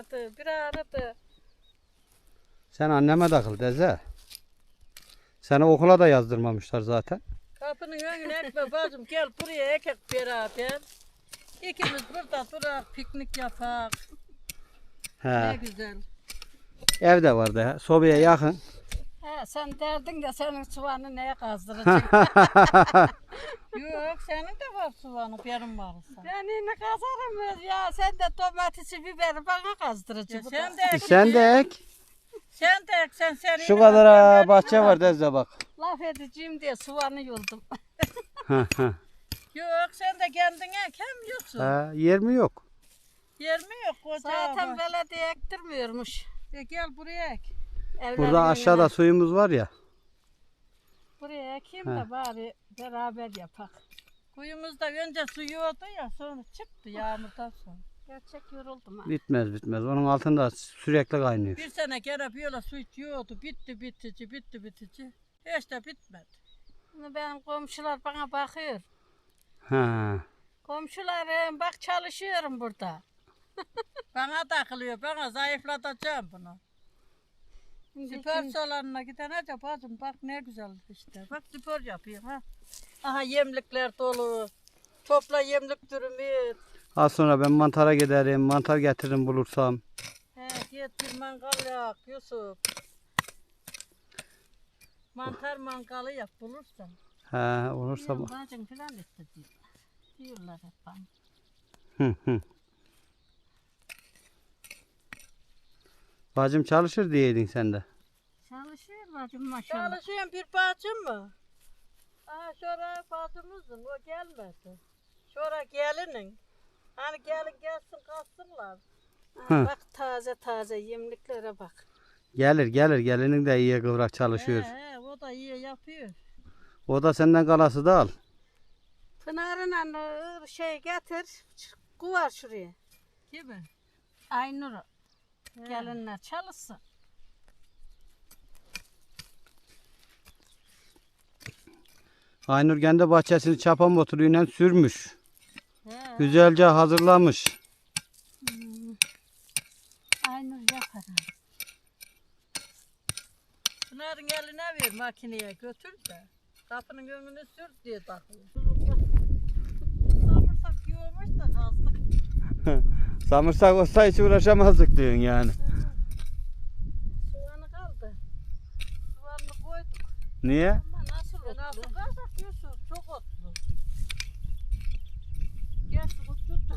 aradı, bir aradı. Sen anneme takıl Deze. Seni okula da yazdırmamışlar zaten. Kapının önüne ekme bacım gel buraya ekek beraber. İkimiz burada durak piknik yapak. Ne He. güzel. Evde vardı ya. Sobaya yakın. He, sen derdin de senin soğanı neye kazdıracak? Yok senin de var soğanı benim varsa. Ben yine kazarım ya. Sen de domatesi, biberi bana kazdıracaksın. sen de ek. Sen de ek. Sen de ek sen senin. Şu kadar ha, bahçe var Deze bak. Laf edeceğim diye soğanı yoldum. Yok sen de kendine ek hem yoksun. Ha, yer mi yok? Yer mi yok koca? Zaten belediye ektirmiyormuş. E gel buraya ek. Evlerin Burada önüne. aşağıda suyumuz var ya. Buraya ekeyim He. de bari beraber yapak. Kuyumuzda önce su yoğdu ya sonra çıktı yağmurdan sonra. Gerçek yoruldum ha. Bitmez bitmez. Onun altında sürekli kaynıyor. Bir sene gene böyle su yoğdu bitti bitici bitti bitici. Hiç de bitmedi. Şimdi benim komşular bana bakıyor. Ha. Komşularım bak çalışıyorum burada. Bana takılıyor bana zayıflatacağım bunu. Kim- salonuna gidene de bacım bak ne güzel işte. Bak spor yapıyor ha. Aha yemlikler dolu. Topla yemlik dürümü. Az sonra ben mantara giderim. Mantar getiririm bulursam. He git bir mangal yak Yusuf. Mantar mangalı yap bulursan. Ha, olursa bacım filan diyorlar. Diyorlar hep bana. Hı hı. Bacım çalışır diyeydin sen de. Çalışıyor bacım maşallah. Çalışıyorum bir bacım mı? Aha şuraya bacımızın o gelmedi. Şura gelinin. Hani gelin gelsin kalsınlar. Hı. Bak taze taze yemliklere bak. Gelir gelir gelinin de iyi kıvrak çalışıyor. He, he, o da iyi yapıyor. O da senden kalası da al. Pınar'ın ıı, şey getir. Kuvar şuraya. Kimi? Aynur gelinler çalışsın. Aynur kendi bahçesini çapa motoruyla sürmüş. He. Güzelce hazırlamış. Aynur yapar. Pınar'ın eline ver makineye götür de. Kapının önünü sür diye takıyor. Samırsak yoğmuş da kazdık. Samırsak olsa hiç uğraşamazdık diyorsun yani. Soğanı kaldı. Soğanını koyduk. Niye? Ama nasıl E nasıl kazak Yusuf? Çok otlu. Gel su tuttu.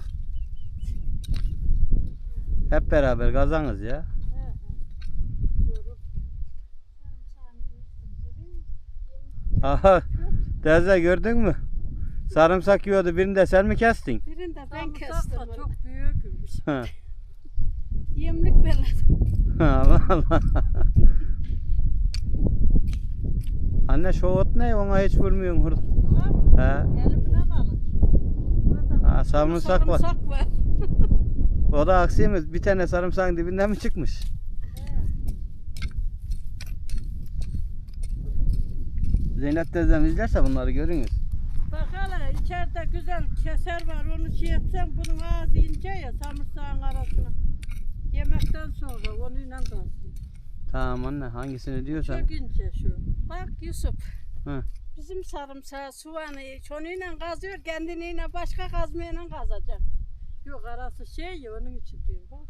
Hep beraber kazanız ya. Aha. Deze gördün mü? Sarımsak yiyordu birini de sen mi kestin? Birini de ben Sarımsak kestim. da çok büyükmüş. Yemlik belirledim. Allah Allah. Anne şu ot ne? Ona hiç vurmuyorsun burada. He. Elimden alın. Ha, sarımsak var. Sarımsak var. O da aksiyimiz. Bir tane sarımsağın dibinden mi çıkmış? Zeynep teyzem izlerse bunları görünüz. Güzel keser var onu şey etsen bunun ağzı ince ya samırsağın arasına. Yemekten sonra onunla kalsın. Tamam anne hangisini diyorsan. Çok ince şu. Bak Yusuf. Hı. Bizim sarımsağı soğanı çonuyla kazıyor, kendiniyle başka kazmayla kazacak. Yok arası şey ya onun için diyorum. Bak.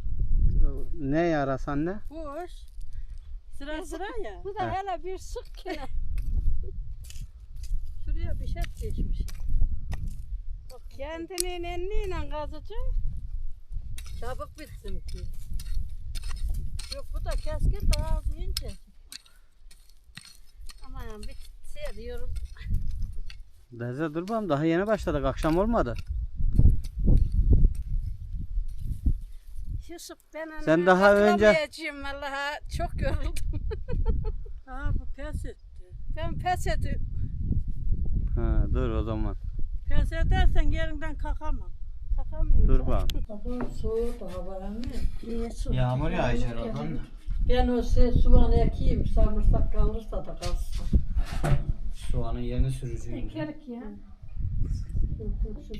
Ne yarası anne? Boş. Sıra sıra ya. Bu da He. hele bir sık kene. Şuraya bir şey geçmiş. Kendinin enliyle kazacak. Çabuk bitsin ki. Yok bu da keskin de ağzı ince. Aman bir seviyorum. Deze dur bakalım daha yeni başladık akşam olmadı. Yusuf ben onu Sen daha önce- vallahi çok yoruldum. Aha bu pes etti. Ben pes ediyorum. Ha, dur o zaman. Pes edersen yerinden kalkamam. Kalkamıyorum. Dur bakalım. Baba soğudu havalanıyor. İyi su. Yağmur yağacak herhalde. Ben o şey soğanı ekeyim sarımsak kalırsa da kalsın. Soğanın yerini süreceğim. Ekerik ya.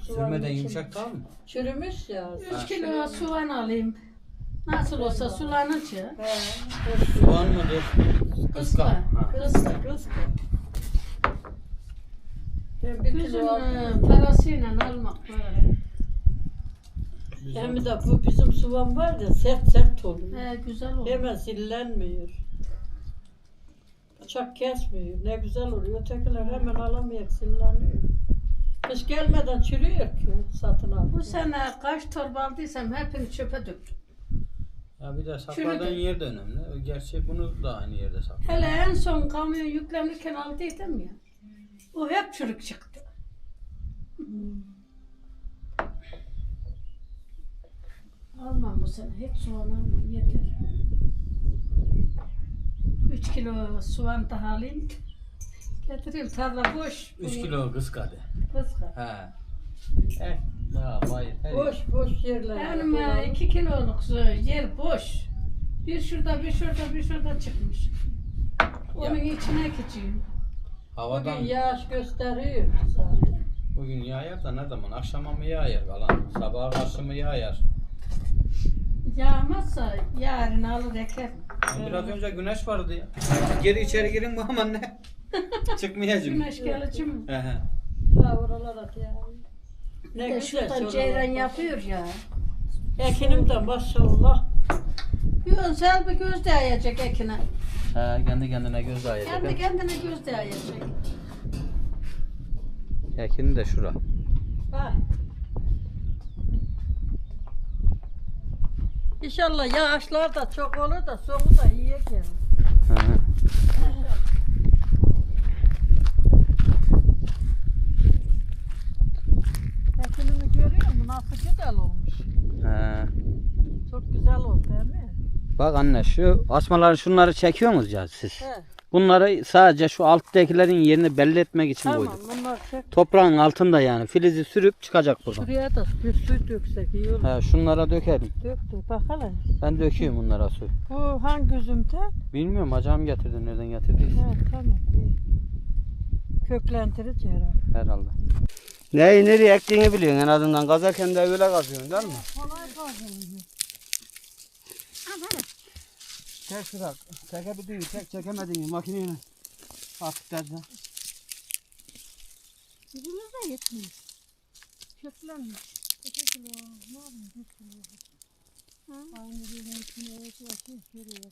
Soğanın içinde- tamam mı? Çürümüş ya. 3 kilo soğan alayım. Nasıl olsa sulanınca. He. Soğan mıdır? Kıska. Ha. Kıska kıska. Ben bir Kızın kilo aldım. e, parasıyla almak böyle. Hem de bu bizim soğan var ya sert sert oluyor. He, güzel olur. Hemen sillenmiyor. Bıçak kesmiyor. Ne güzel oluyor. Ötekiler hemen alamıyor, silleniyor. Kış gelmeden çürüyor ki satın al. Bu sene kaç torba aldıysam hepini çöpe döktüm. Ya bir de sakladığın Çürüdü. yer de önemli. Gerçi bunu da aynı yerde sakladın. Hele en son kamyon yüklenirken aldıydım ya. O hep çürük çıktı. Almam bu sene. Hiç soğan almam. Yeter. 3 kilo soğan daha alayım. Getireyim tarla boş. 3 kilo kıskadı. Kızga. He. Eh. Ya bayır. her yer. Boş boş yerler. Benim e, 2 kiloluk yer boş. Bir şurada bir şurada bir şurada çıkmış. Onun içine geçeyim. Havadan Bugün yağış gösteriyor zaten. bugün yağar da ne zaman? Akşama mı yağar kalan? Sabaha karşı mı yağar? Yağmazsa yarın alır ekerim. Biraz önce güneş vardı ya. Geri içeri girin bu aman ne? Çıkmayacağım. Güneş gelici mi? He he. Ta oralara ya. Ne güzel şuradan şuralar. ceyran yapıyor ya. Ekinim de maşallah. Yünsel bir göz değecek ekine. He kendi kendine göz ayıracak. Kendi kendine göz değecek. Ekin de şura. Ha. İnşallah yağışlar da çok olur da sonu da iyi gelir. Ekinimi görüyor musun? Nasıl güzel olmuş. He. Çok güzel oldu değil mi? Bak anne şu asmaları şunları çekiyor musunuz ya siz? He. Bunları sadece şu alttakilerin yerini belli etmek için Tamam koyduk. bunlar. Toprağın altında yani filizi sürüp çıkacak buradan. Şuraya da bir su döksek iyi olur. He, şunlara dökelim. Dök dök bakalım. Ben döküyorum bunlara su. Bu hangi üzümde? Bilmiyorum acam getirdi nereden getirdiyse. He tamam iyi. Köklendirici herhalde. Herhalde. Neyi nereye ektiğini biliyorsun en azından. Kazarken de öyle kazıyorsun değil mi? Kolay kazanıyor. Çek şurak. Çekebildin mi? Çek çekemedin mi? Makineyle. Artık dersen. Bizimiz de yetmiyor. Köklenmiş. İki kilo, ne yapayım? Bir kilo. Aynı birinin içine eklesin, şuraya.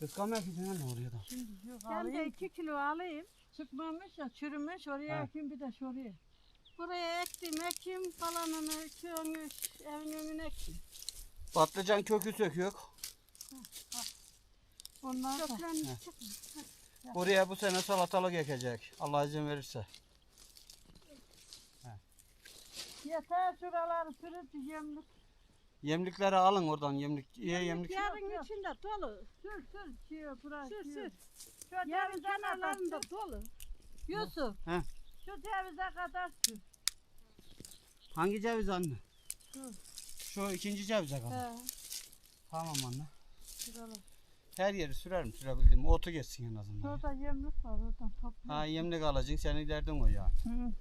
Kıskanmak için ne oraya da? Şimdi Ben de alayım. 2 kilo alayım. Çıkmamış ya, çürümüş. Oraya Ha. ekeyim bir de şuraya. Buraya ektim, ekim falanını, köyünü, evin önüne ektim. Patlıcan kökü söküyor. Onlar da. Buraya bu sene salatalık ekecek. Allah izin verirse. Yeter şuraları sürüp yemlik. Yemlikleri alın oradan yemlik. İyi yemlik. Yarın içinde dolu. Sür sür. Şuraya bırak. Sür sür. Şu Yarın kenarlarında dolu. Yusuf. He. Şu cevize kadar sür. Hangi ceviz anne? Şu. Şu ikinci cevize kadar. He. Tamam anne. Şuralar. Her yeri sürerim sürebildiğim. Otu geçsin en azından. Şurada yemlik var oradan topla. Ha yemlik alacaksın senin derdin o ya. Hı.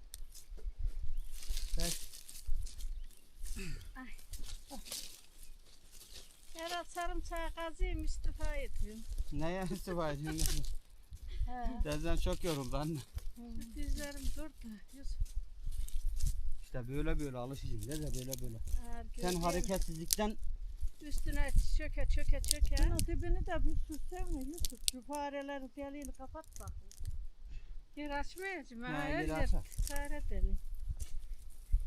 Herhalde sarımsağı kazıyım istifa ediyorum. Neye istifa ediyorsun? He. Derzen çok yoruldu anne. Şu dizlerim durdu. Yusuf. İşte böyle böyle alışacaksın. Derze böyle böyle. ağır Sen hareketsizlikten Üstüne çöke çöke çöke. Şunun dibini de bir sürsene Yusuf. Şu fareleri deliğini kapat bak. Yer açmayacağım. Ha, her yer açar. fare deli.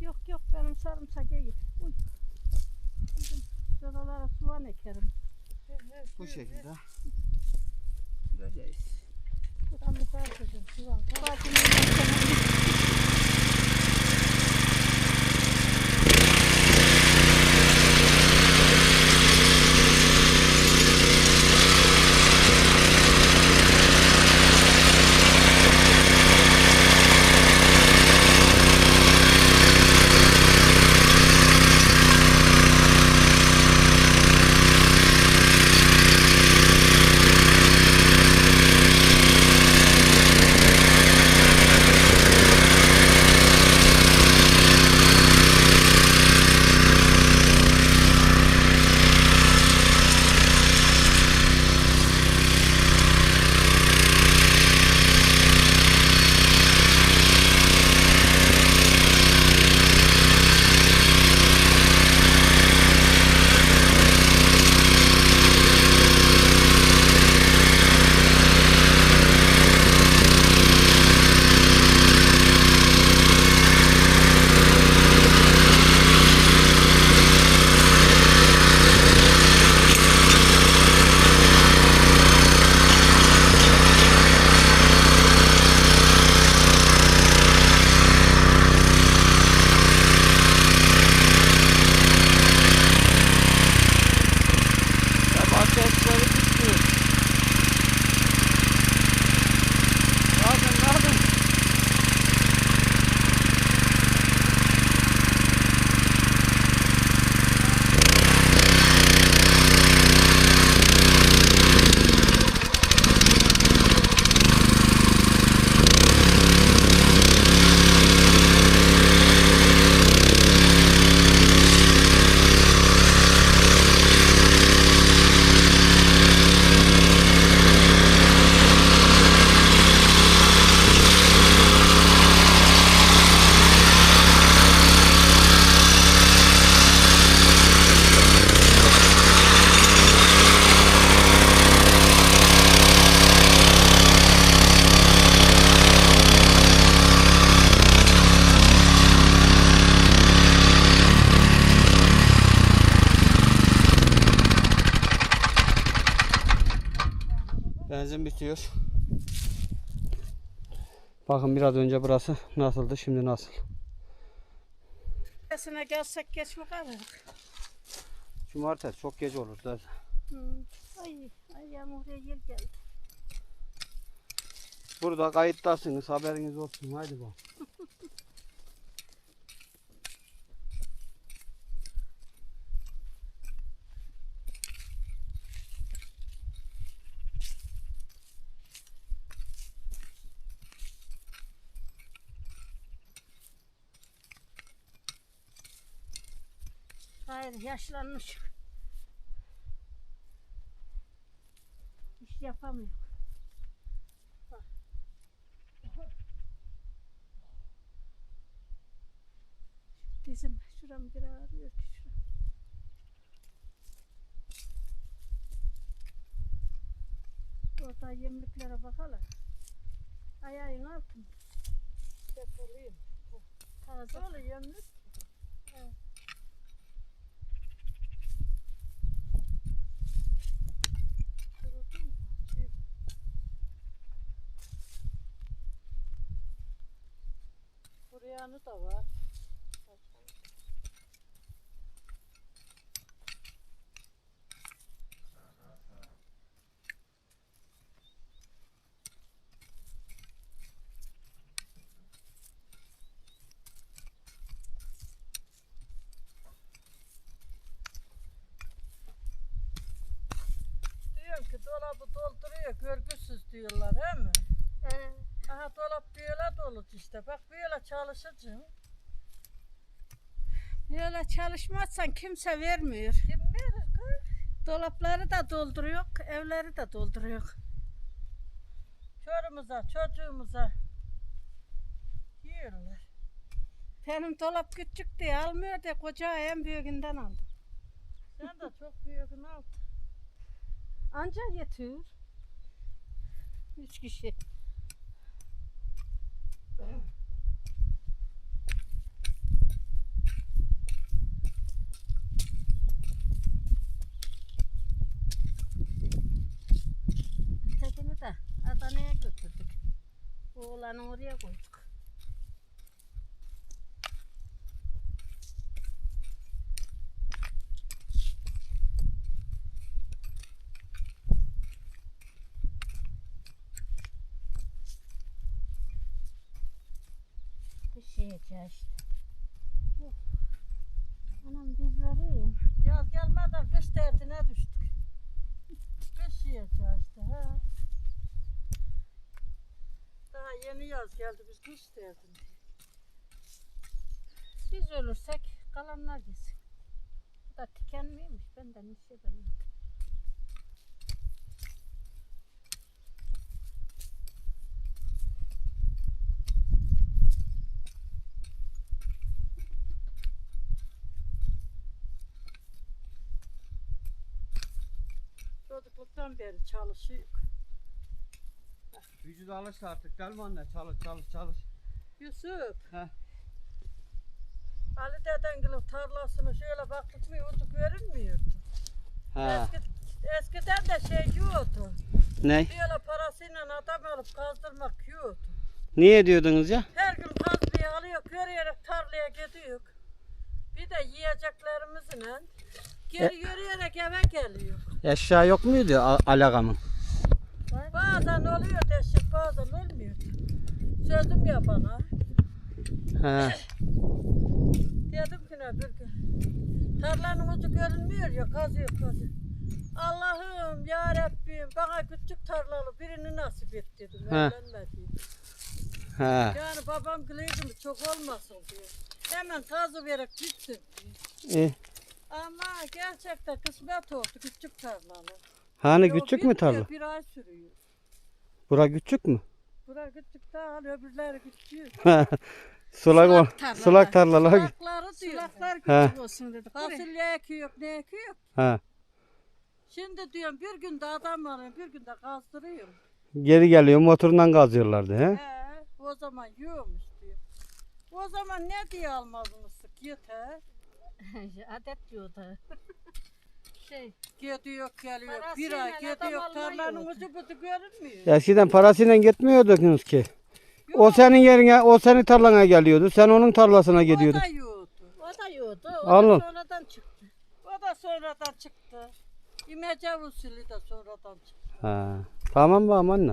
Yok yok benim sarımsak iyi. Uy. Bizim Şuralara soğan ekerim. bu şekilde. Süreceğiz. Şuradan bir parçacığım. Şuradan. Bitiyor. Bakın biraz önce burası nasıldı şimdi nasıl. Sesine gelsek geç mi kalırız? Cumartesi çok gece olur da. Hmm. Ay, ay yağmurya yer geldi. Burada kayıttasınız haberiniz olsun haydi bak. Hayır yaşlanmış. İş yapamıyor. Bak. Dizim şuram bir ağrıyor ki şuram. Orada yemliklere bakalım. Ayağın altın. Defoluyum. Taze. Böyle yemlik. Kuruyanı da var. Diyorum ki dolabı dolduruyor görgüsüz diyorlar he mi? Dolap böyle dolu işte. Bak böyle çalışacaksın. böyle çalışmazsan kimse vermiyor. Kim verir kız? Dolapları da dolduruyor, evleri de dolduruyor. Çorumuza, çocuğumuza. Yiyorlar. Benim dolap küçük diye almıyor da koca en büyüğünden aldım. Sen de çok büyüğünü al. Anca yetiyor. Üç kişi. Oğlanı oraya koyduk. Bir şey işte. Oh. Anam dizlerim. Yaz gelmeden kış derdine düştük. Kış yiyeceğiz işte. He. Daha yaz geldi biz kış derdine. Biz ölürsek kalanlar yesin. Bu da tiken miymiş? Benden hiç şey bilmedim. Çocukluktan beri çalışıyor. Vücut alıştı artık değil mi anne? Çalış çalış çalış. Yusuf. Heh. Ali Dedengil'in tarlasını şöyle baktık mı ucu görünmüyordu. He. Eski, eskiden de şey yiyordu. Ne? Böyle parasıyla adam alıp kazdırmak yiyordu. Niye diyordunuz ya? Her gün kazmayı alıyor, yürüyerek tarlaya gidiyor. Bir de yiyeceklerimizle geri yürüyerek eve geliyor. Eşya yok muydu a- alagamın? Bazen oluyor deşik, bazen olmuyor. Sözüm ya bana. He. Dedim ki ne bir gün. Tarlanın ucu görünmüyor ya, kazıyor kazıyor. Allah'ım ya Rabbim bana küçük tarlalı birini nasip et dedim. He. Evlenme diye. He. Yani babam gülüyordu mu çok olmasın diyor. Hemen kazı vererek gittim diyor. Ama gerçekten kısmet oldu küçük tarlalı. Hani Yo, küçük mü tarla? Bir ay sürüyor. Bura küçük mü? Bura küçük daha öbürleri küçük. Sulak, Sulak tarlalar. sulak tarlalar. Kulakları diyor. Sulaklar küçük olsun dedik. Buraya. Fasulye ekiyor, ne ekiyor? He. Şimdi diyorum bir günde adam alıyorum, bir günde kazdırıyorum. Geri geliyor motorundan kazıyorlardı he. He, o zaman yiyormuş diyor. O zaman ne diye almazmıştık yeter. Adet diyordu. şey. Gidiyor geliyor. Bir ay gidiyor. Tarlanın yok. ucu butu görünmüyor. Eskiden parasıyla gitmiyordunuz ki. O senin yerine, o senin tarlana geliyordu. Sen onun tarlasına O gidiyordun. da yoğurdu. O da yoktu. O Alın. da sonradan çıktı. O da sonradan çıktı. İmece usulü de sonradan çıktı. Ha. Tamam mı anne?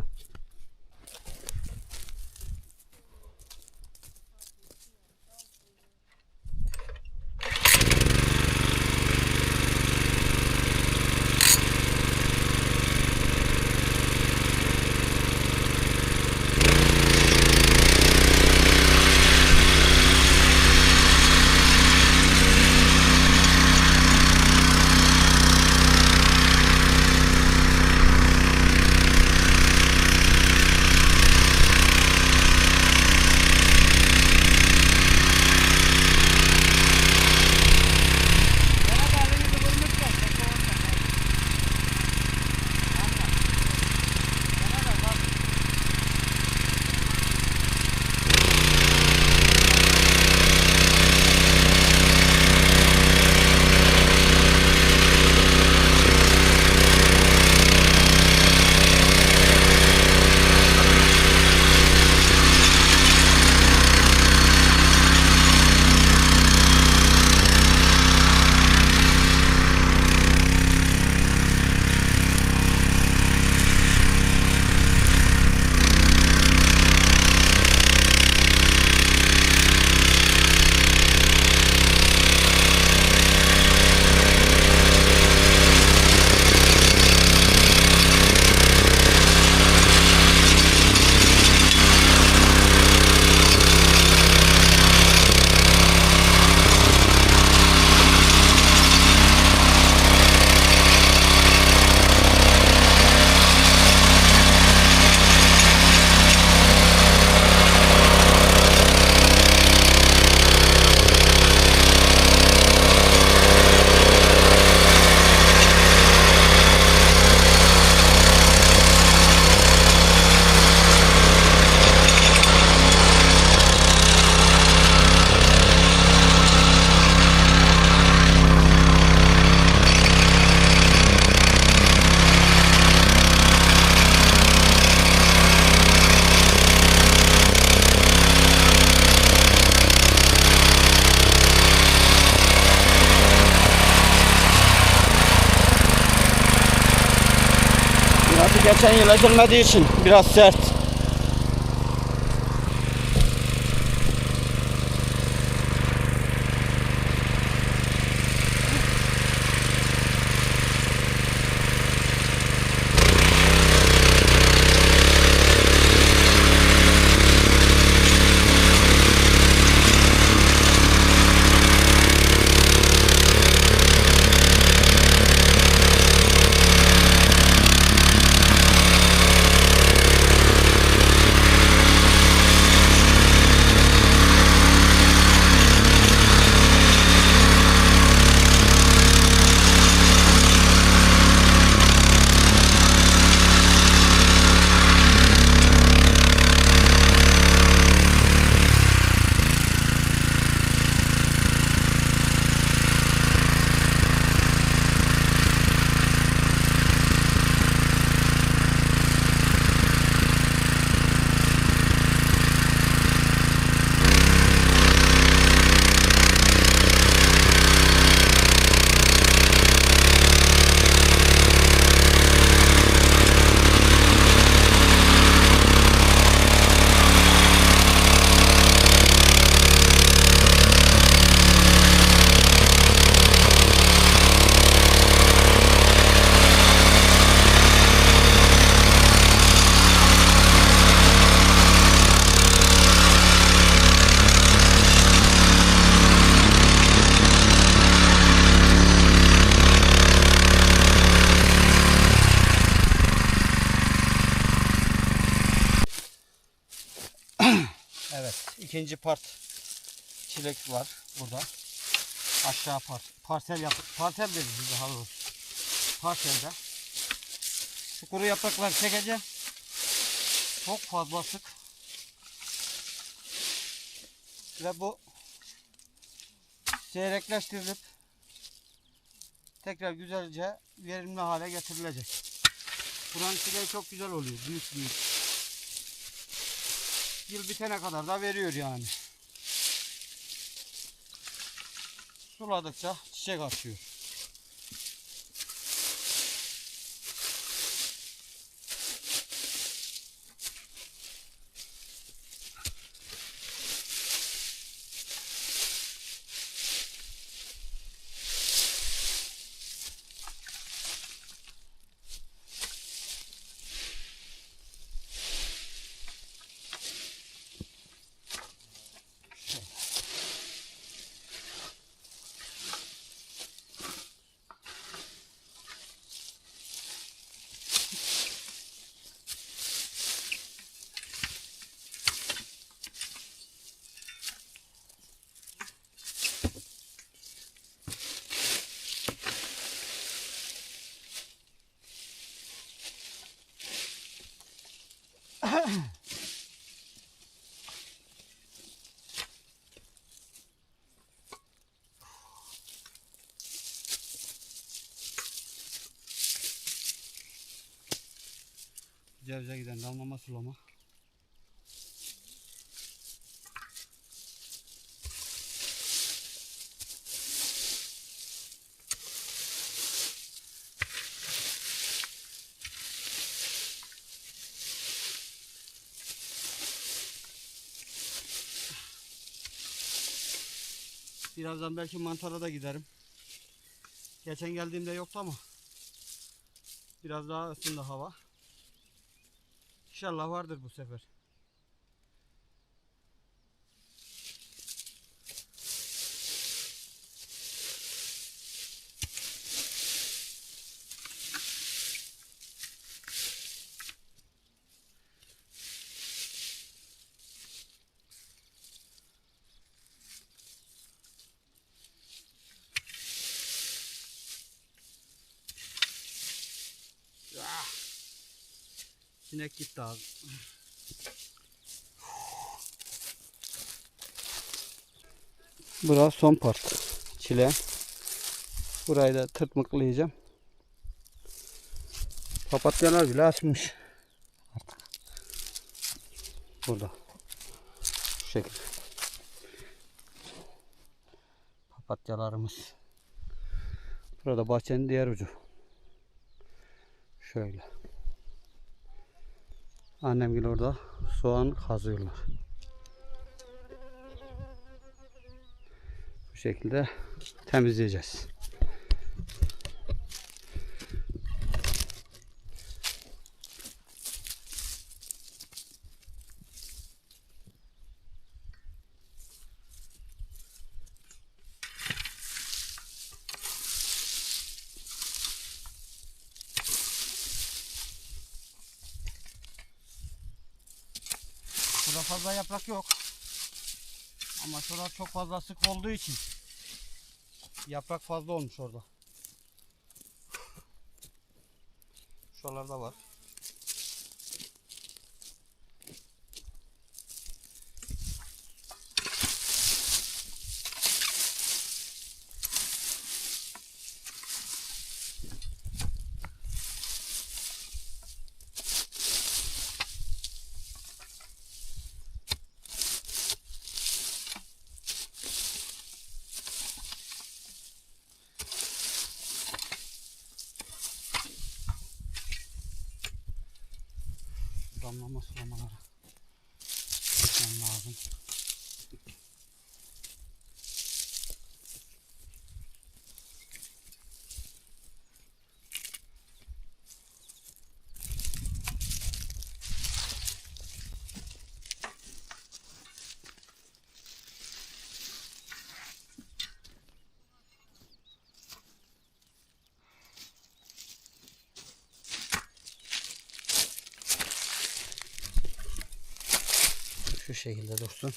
Geçen yıl ekilmediği için biraz sert. İkinci part çilek var burada. Aşağı part, parsel yap, parsel deriz biz daha doğrusu. Parselde. Şu kuru yaprakları çekeceğim. Çok fazla sık. Ve bu seyrekleştirilip tekrar güzelce verimli hale getirilecek. Buranın çileği çok güzel oluyor. Büyük büyük. Yıl bitene kadar da veriyor yani. Suladıkça çiçek açıyor. Cevize giden damlama sulama. Birazdan belki mantara da giderim. Geçen geldiğimde yoktu ama biraz daha ısındı hava. İnşallah vardır bu sefer. Sinek gitti abi. Burası son part. Çile. Burayı da tırmıklayacağım. Papatyalar bile açmış. Burada. Şu şekilde. Papatyalarımız. Burada bahçenin diğer ucu. Şöyle. Annem gel orada soğan kazıyorlar. Bu şekilde temizleyeceğiz. Burada fazla yaprak yok. Ama şurada çok fazla sık olduğu için yaprak fazla olmuş orada. Şuralarda var. Damlama sulamaları lazım. Şekilde dursun.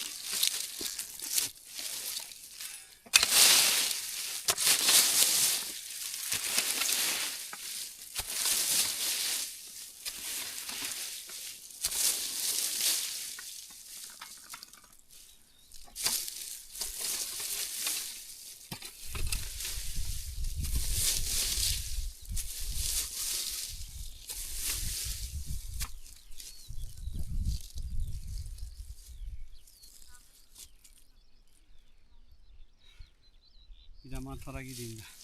Mantara gideyim de.